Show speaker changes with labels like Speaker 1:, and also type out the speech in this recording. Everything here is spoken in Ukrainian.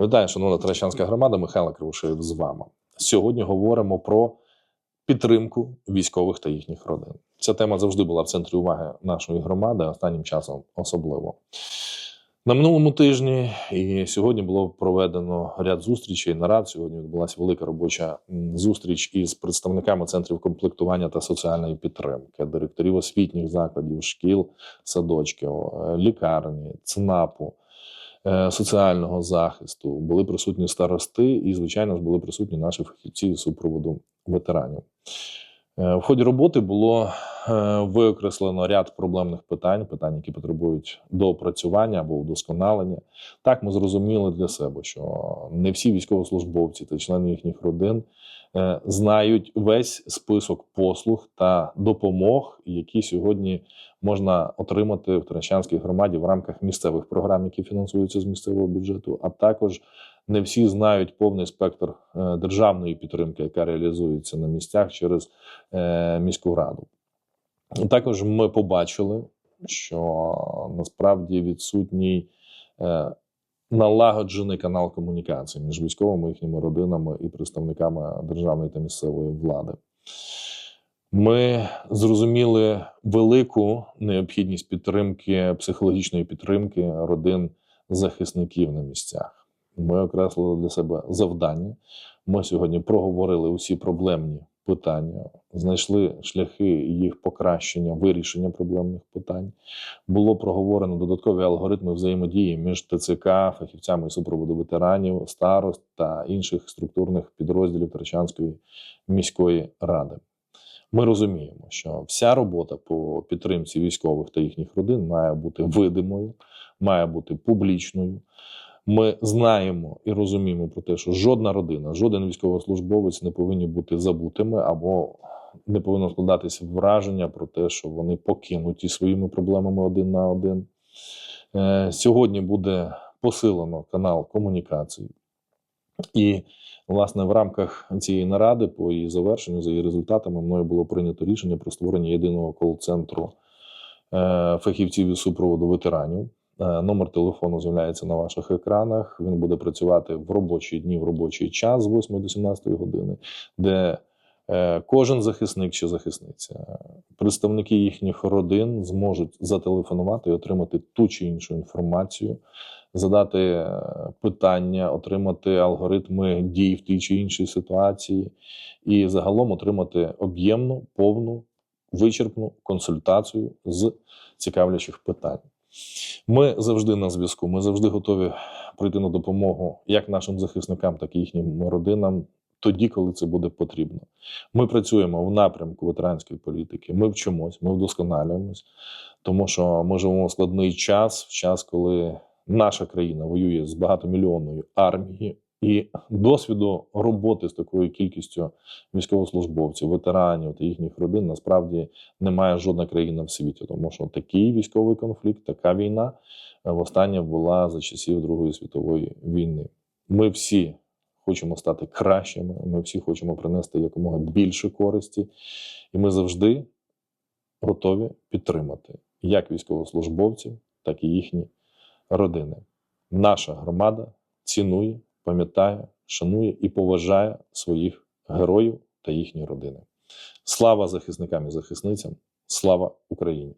Speaker 1: Вітаю, шановна Таращанська громада, Михайло Кривошеєв з вами. Сьогодні говоримо про підтримку військових та їхніх родин. Ця тема завжди була в центрі уваги нашої громади, останнім часом особливо. На минулому тижні і сьогодні було проведено ряд зустрічей. Нарад сьогодні відбулася велика робоча зустріч із представниками центрів комплектування та соціальної підтримки, директорів освітніх закладів, шкіл, садочків, е, лікарні, ЦНАПу соціального захисту, були присутні старости, і, звичайно ж, були присутні наші фахівці з супроводу ветеранів. Е, В ході роботи було е, виокреслено ряд проблемних питань, питань, які потребують доопрацювання або вдосконалення. Так, ми зрозуміли для себе, що не всі військовослужбовці та члени їхніх родин е, знають весь список послуг та допомог, які сьогодні можна отримати в Трещанській громаді в рамках місцевих програм, які фінансуються з місцевого бюджету, а також не всі знають повний спектр е, державної підтримки, яка реалізується на місцях через е, міську раду. Також ми побачили, що насправді відсутній е, налагоджений канал комунікації між військовими їхніми родинами і представниками державної та місцевої влади. Ми зрозуміли велику необхідність підтримки, психологічної підтримки родин захисників на місцях. Ми окреслили для себе завдання. Ми сьогодні проговорили усі проблемні питання, знайшли шляхи їх покращення, вирішення проблемних питань. Було проговорено додаткові алгоритми взаємодії між ТЦК, фахівцями супроводу ветеранів, старост та інших структурних підрозділів Тарчанської міської ради. Ми розуміємо, що вся робота по підтримці військових та їхніх родин має бути видимою, має бути публічною. Ми знаємо і розуміємо про те, що жодна родина, жоден військовослужбовець не повинні бути забутими або не повинно складатися враження про те, що вони покинуті своїми проблемами один на один. Е, Сьогодні буде посилено канал комунікації. І, власне, в рамках цієї наради, по її завершенню, за її результатами, мною було прийнято рішення про створення єдиного кол-центру е, фахівців із супроводу ветеранів. Е, Номер телефону з'являється на ваших екранах. Він буде працювати в робочі дні, в робочий час з 8 до 17 години, де е, кожен захисник чи захисниця, представники їхніх родин зможуть зателефонувати і отримати ту чи іншу інформацію, задати е, питання, отримати алгоритми дій в тій чи іншій ситуації, і загалом отримати об'ємну, повну, вичерпну консультацію з цікавлячих питань. Ми завжди на зв'язку. Ми завжди готові прийти на допомогу як нашим захисникам, так і їхнім родинам тоді, коли це буде потрібно. Ми працюємо в напрямку ветеранської політики. Ми вчимось, ми вдосконалюємось, тому що ми живемо в складний час, в час, коли наша країна воює з багатомільйонною армією. І досвіду роботи з такою кількістю військовослужбовців, ветеранів та їхніх родин насправді немає жодна країна в світі, тому що такий військовий конфлікт, така війна е, востаннє була за часів Другої світової війни. Ми всі хочемо стати кращими, ми всі хочемо принести якомога більше користі, і ми завжди готові підтримати як військовослужбовців, так і їхні родини. Наша громада цінує, пам'ятає, шанує і поважає своїх героїв та їхні родини. Слава захисникам і захисницям! Слава Україні!